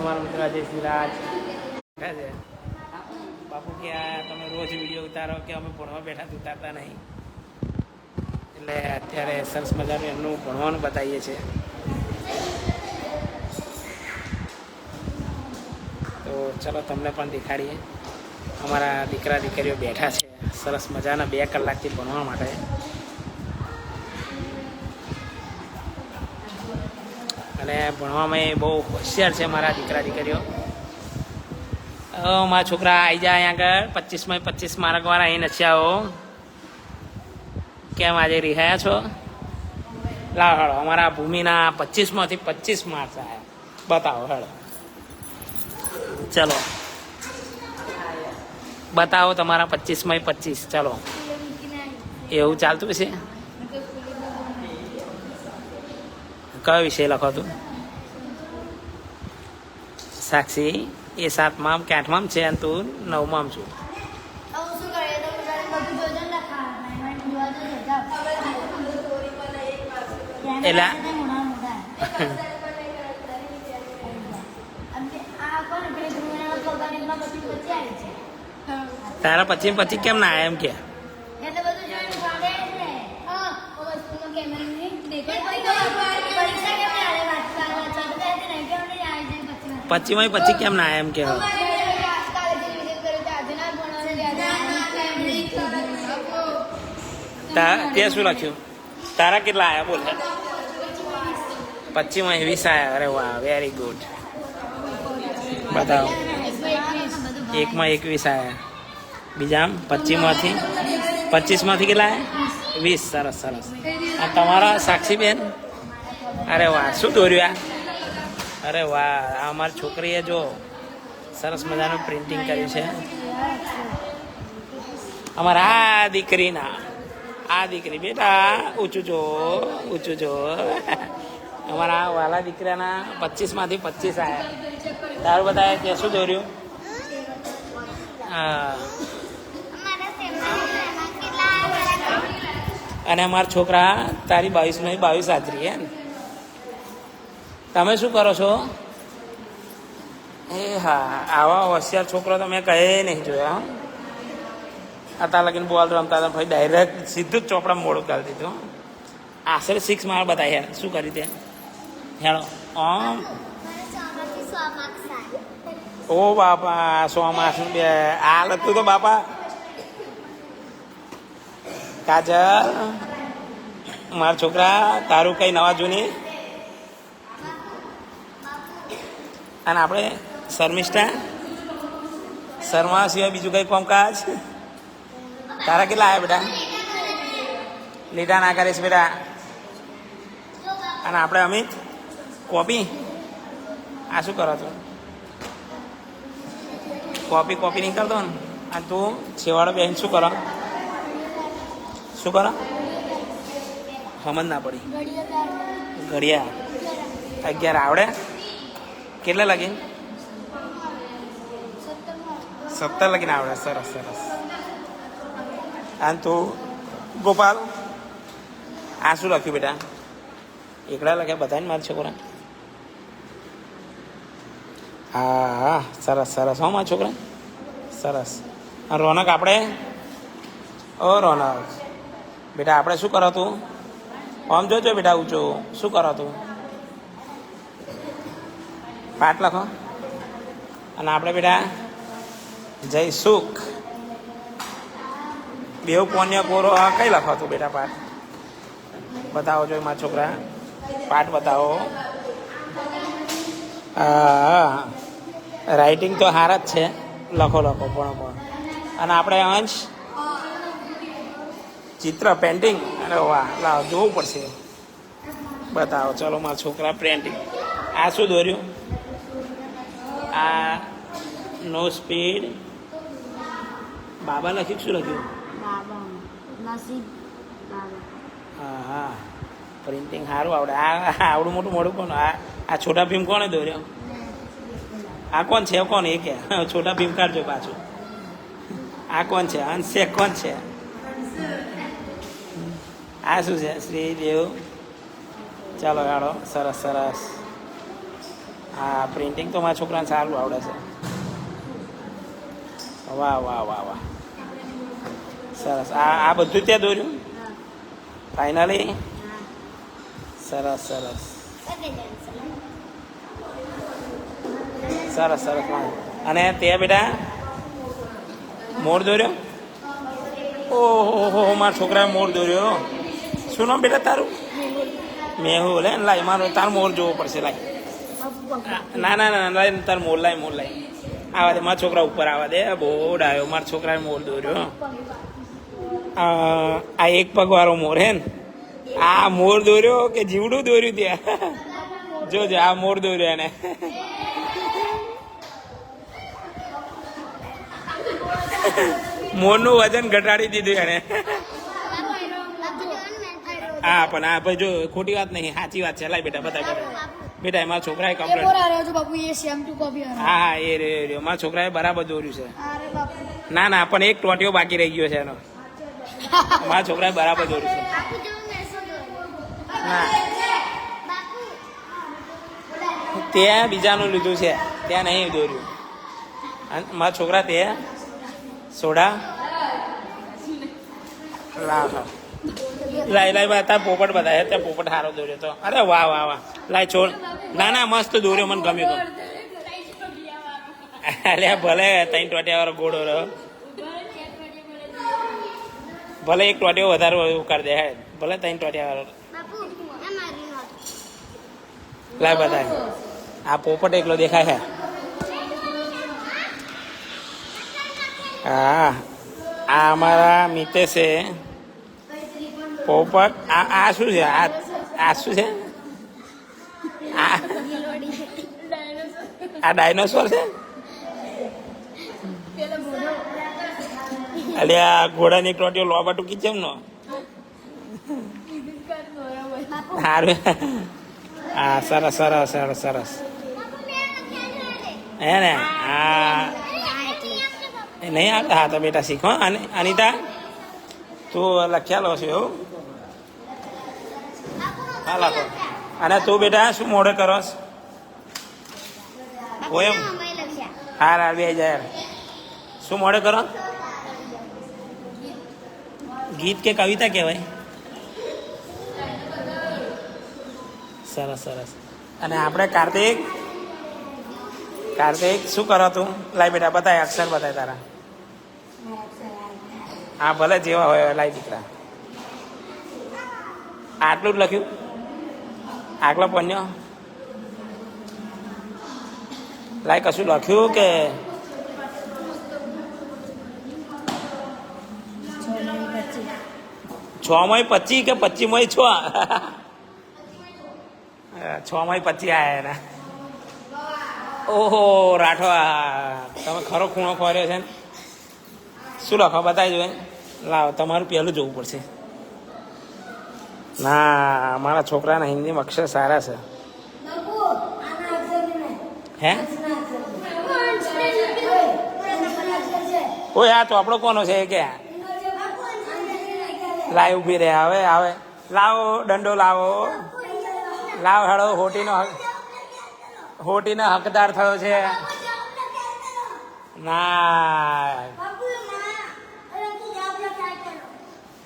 તમારો મિત્ર અજય સિરાજ બાપુ કે તમે રોજ વીડિયો ઉતારો કે અમે ભણવા બેઠા ઉતારતા નહીં. એટલે અત્યારે સરસ મજાનું એમનું ભણવાનું બતાવીએ છીએ. તો ચલો તમને પણ દેખાડીએ. અમારા દીકરા દીકરીઓ બેઠા છે. સરસ મજાના બે કલાકથી ભણવા માટે. અને ભણવામાં બહુ હોશિયાર છે મારા દીકરા દીકરીઓ. મારા છોકરા આવી જાય અહીંયા આગળ. પચીસમાં પચીસ માર્કવાળા અહીં નથી આવો કેમ આજે રિહાયા છો? લાવ હળો, અમારા ભૂમિના પચીસમાંથી પચીસ માર્ક્સ આવ્યા બતાવો હળો. ચલો. બતાવો તમારા પચીસમાં પચીસ. ચલો. એવું ચાલતું છે કયો વિષય લખો તું? સાક્ષી એ સાતમામ કે આઠમામ છે અને તું નવમામ છું. છે. તારા પછી પછી કેમ ના એમ કે એટલે બધું જોઈને ફાવે જ ને હા ઓ વસ્તુમાં કેમેરાની દેખાય પરીક્ષા કેમ ના આવે વાંચતા વાંચતા તો કહેતી નહીં કેમ નહીં આવી જાય પછી માં પછી કેમ ના એમ કે? તા શું લખ્યું? તારા કેટલા આવ્યા બોલ. પચીમાં વીસ આવ્યા અરે વાહ વેરી ગુડ બતાવો. એકમાં એકવીસ આવ્યા બીજામ પચીસમાંથી પચીસમાંથી કેટલા આવ્યા વીસ. સરસ સરસ. આ તમારા સાક્ષીબેન અરે વાહ, શું દોર્યું આ? અરે વાહ, આ અમારી છોકરીએ જો સરસ મજાનું પ્રિન્ટિંગ કર્યું છે. અમારા આ દીકરીના, આ દીકરી બેટા, ઊંચું જો ઊંચું જો. અમારા વાલા દીકરાના પચીસમાંથી પચીસ આવ્યા તારું બધા કે શું દોર્યું? હા. અને અમારા છોકરા તારી બાવીસમાં બાવીસ હાજરી હે ને તમે શું કરો છો? એ હા, આવા હોશિયાર છોકરો તો મેં કહે નહીં જોયા, હો. અત્યાર લગીને બોલ રમતા હતા, ભાઈ ડાયરેક્ટ સીધું જ ચોપડા મોડું કરી દીધું આશરે સિક્સ માર બતાવી યાર શું કરી તે? હેડો. ઓમ. ઓ બાપા, સો માસ બે. આ લગતું તો બાપા. કાજલ, મારા છોકરા, તારું કઈ નવા જૂની? અને આપણે શર્મિષ્ઠા શર્મા સિવાય બીજું કંઈ કોમકાજ? તારા કેટલા આવ્યા બેટા? લીટા ના કરીશ બેટા. અને આપણે અમિત કોપી? આ શું કરો છો? કોપી કોપી નહીં કરતો ને? અને તું છેવાડો બેન શું કરો? શું કરો? સમજ ના પડી. ઘડિયા અગિયાર આવડે? કેટલા લગી? સત્તર લગીને આવડે સરસ સરસ. આમ તું ગોપાલ આ શું લખ્યું બેટા? એકડા લખ્યા બધાને મારા છોકરા. હા હા સરસ સરસ. હો મારા છોકરા. સરસ. રોનક આપણે? ઓ રોનક. બેટા આપણે શું કરો તું? આમ જોજો બેટા ઊંચો. શું કરો તું? પાઠ લખો. અને આપણે બેટા જય સુખ. બેવ પોન્ય કોરો, આ કઈ લખો તું બેટા પાઠ? બતાવો જો મારા છોકરા. પાઠ બતાવો. રાઇટિંગ તો હાર જ છે. લખો લખો પણ પણ અને આપણે અંશ? ચિત્ર પેન્ટિંગ અરે વાહ, લાવ, જોવું પડશે. બતાવો, ચલો, મારા છોકરા પેન્ટિંગ આ શું દોર્યું? આ નો સ્પીડ બાબા લખ્યું શું લખ્યું? હા હા પ્રિન્ટિંગ સારું આવડે. આ આવડું મોટું મોડું કોણ? આ આ છોટા ભીમ કોણે દોર્યો? આ કોણ છે? કોણ એ કે? છોટા ભીમ કાઢજો પાછું. આ કોણ છે? અંશે કોણ છે? આ શું છે? શ્રી દેવ ચાલો ગાળો સરસ સરસ. હા પ્રિન્ટિંગ તો મારા છોકરાને સારું આવડે છે. વાહ વાહ વાહ વાહ. સરસ. આ આ બધું ત્યાં દોર્યું? ફાઇનલી સરસ સરસ. સરસ સરસ અને તે બેટા? મોર દોર્યો? ઓહો, મારા છોકરાએ મોર દોર્યો. શું નામ બેટા તારું? મેહુલ. હે લાય, મારો, તાર મોર જોવો પડશે, લાય. ના ના ના ના, તાર મોર લાય મોર લાય. આવા દે, મારા છોકરા ઉપર આવા દે બહુ ડાયો મારા છોકરાએ મોર દોર્યો આ એક પગ વાળો મોર હે ને, આ મોર દોર્યો કે જીવડું દોર્યું ત્યાં? જોજો, આ મોર દોર્યો એને. મોરનું વજન ઘટાડી દીધું એને. હા, પણ આ ભાઈ જો ખોટી વાત નહીં, સાચી વાત છે. લાય બેટા બધા બેટા બેટા એમાં છોકરાએ complete Bapu A same to copy હા હા એ રે રે. મારા છોકરાએ બરાબર દોર્યું છે. અરે બાપુ. ના ના પણ એક ટોટીઓ બાકી રહી ગયો છે એનો. મારા છોકરાએ બરાબર દોર્યું છે. ત્યાં બીજાનું લીધું છે. ત્યાં નહીં દોર્યું. મારા છોકરા તે સોડા. લાવ લાઈ લાય લાય બા પોપટ બધા ત્યાં પોપટ સારો દોર્યો તો. અરે વાહ વાહ વાહ. લાય છોડ ના ના, મસ્ત દોર્યો, મને ગમ્યો તો. અલ્યા ભલે, ત્રણ ટોટિયા વાળો ગોળો રહ્યો. ભલે એક ટોટિયો વધારે ઉકાર દે ભલે ત્રણ ટોટિયા વાળો લાય બધા આ પોપટ એકલો દેખાય છે હા, આ અમારા મિતેશે. પોપટ, આ આ શું છે? આ આ શું છે આ આ ડાયનોસોર છે? અલે, આ ઘોડાની ટોટીઓ લોબા ટૂંકી છે એમનો સારું હા સરસ સરસ સરસ સરસ. હે ને? હા નહીં આવતા હા તો બેટા શીખો અને અનિતા, તું લખ્યા લો છો એવું હા લખો અને તું બેટા, શું મોડે કરસ પોયમ હાર હાર, બે હજાર. શું મોડે કરો? ગીત કે કવિતા કહેવાય? સરસ સરસ. અને આપણે કાર્તિક? કાર્તિક, શું કરો તું? લાય બેટા, બતાય, અક્ષર બતાય તારા. હા, ભલે જેવા હોય લાઈ દીકરા. આટલું જ લખ્યું? આગલો પન્યો? લાય કશું લખ્યું કે છ માં પચી કે પચી માં છ છ માં પચી આયા એના ઓહો રાઠો તમે ખરો ખૂણો ખોર્યો છે ને શું લખો બતાવી જોઈએ લાવ તમારું પહેલું જોવું પડશે ના મારા છોકરાના હિન્દીમાં અક્ષર સારા છે હે? ઓય, આ ચોપડો કોનો છે કે? લાવ ઊભી રહે, હવે આવે લાવો, દંડો લાવો. લાવ હેડો હોટીનો હોટીનો હકદાર થયો છે. ના.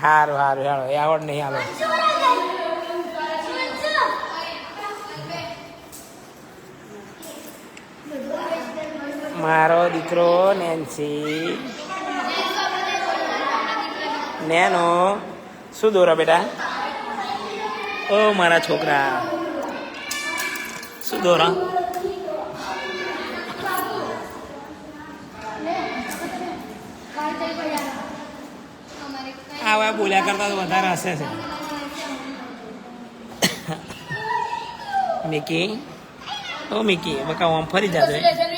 સારું સારું એ આવડ નહીં હાલો મારો દીકરો નેન્સી. નેનો, શું દોરો બેટા? ઓ, મારા છોકરા. શું દોરો? આવા બોલ્યા કરતા તો વધારે હશે છે. મિકી? ઓ, મિકી, બકા આમ ફરી જાજો.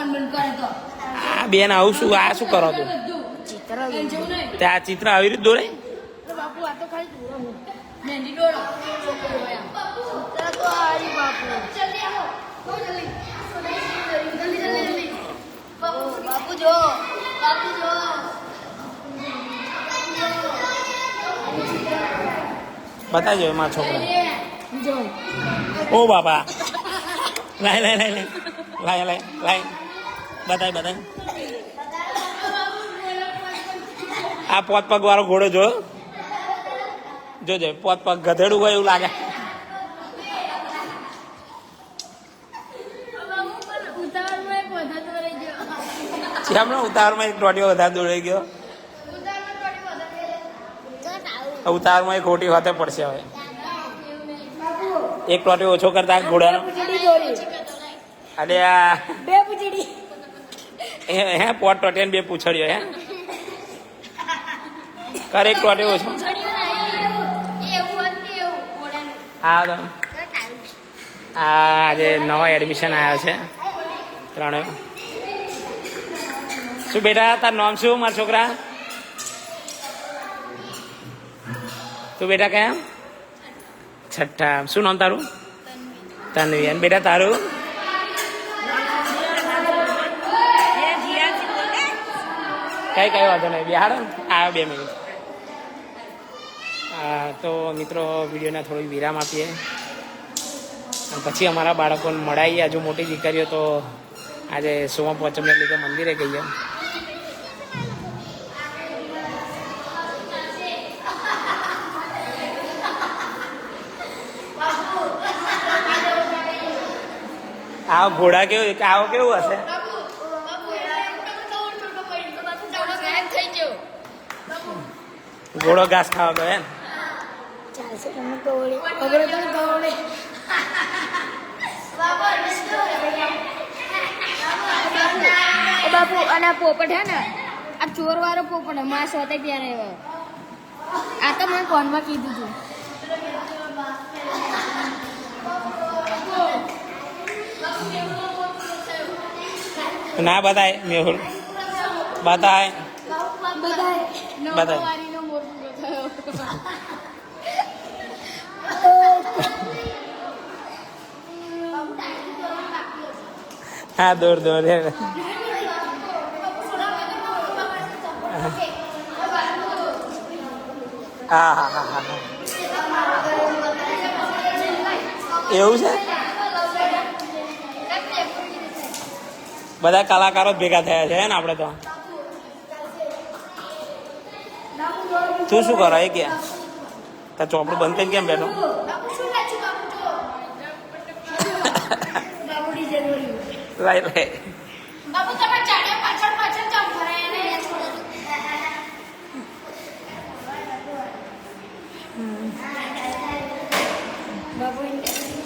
આ બેન આવું શું? આ શું કરો તું તે આ ચિત્ર આવી રીતે દોરે બાપુ આ તો ખાલી દોરો મહેંદી દોરો. તો હારી બાપુ. જલ્દી આવો. બહુ જલ્દી. જલ્દી જલ્દી જલ્દી. બાપુ બાપુ જો. બાપુ જો. બતાજો એમાં છોકરા. ઓ બાપા. લાય લાય લાય. લાય લાય લાય. બતાય બતાય આ પોત પગ વાળો ઘોડો જોયો જોજે પોત પગ ગધેડું હોય એવું લાગે. હમણાં ઉતાવળમાં એક ટોટીઓ વધારે દોડાઈ ગયો? ઉતાવળમાં એક ખોટી વાતે પડશે હવે. એક ટોટી ઓછો કરતા ઘોડાનો. અરે આ. બે પૂંછડી. હે પોટ ટોટીને બે પૂછડ્યો હે? કરે ટોટી ઓછો. હા, તો. આજે નવા એડમિશન આવ્યા છે ત્રણે શું બેટા, તાર નામ શું, મારા છોકરા? તું બેટા કેમ? છઠ્ઠા. શું નામ તારું? તન્વી. અને બેટા તારું? કઈ કઈ વાંધો નહીં. બિહાર આ બે મિનિટ તો મિત્રો, વિડીયોને થોડી વિરામ આપીએ. પછી અમારા બાળકોને મળાઈએ હજુ મોટી દીકરીઓ તો આજે સોમા પોચમને લીધે મંદિરે ગઈ આ ઘોડા કેવું આવો કેવું હશે બાપુ, બાપુ, એમ તમે દોડ દોડો પડી તો બાપુ ઘોડો ગાયબ થઈ ગયો. ઘોડો ઘાસ ખાવા ગયો એમ. ચાલશે તમે દોડી ખબર તમે દોડી બાપુ અને પોપટ હે ને? આ ચોર વાળો પોપટ હે. માસ હોતે ત્યારે એવો. આ તો મેં ફોનમાં કીધું હતું ના બતાય મેહુલ. બતાય બધાય. બધાય. નવવારીનો મોર પૂરો થયો હા દોડ દોડ હે. હા હા હા. એવું છે બધા કલાકારો ભેગા થયા છે ને આપણે તો તું શું કરો એ કે? તાર ચોપડું બંધ થઈને કેમ બેઠો?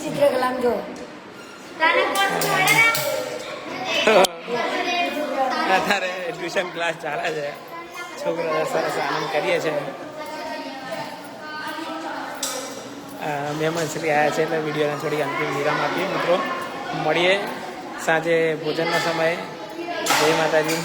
ચિત્રકલામ જો અત્યારે ટ્યુશન ક્લાસ ચાલે છે. છોકરા સરસ આનંદ કરીએ છીએ. મહેમાન શ્રી આવ્યા છે એટલે વિડીયોને થોડી અંતિમ વિરામ આપીએ મિત્રો. મળીએ સાંજે ભોજનના સમયે. જય માતાજી.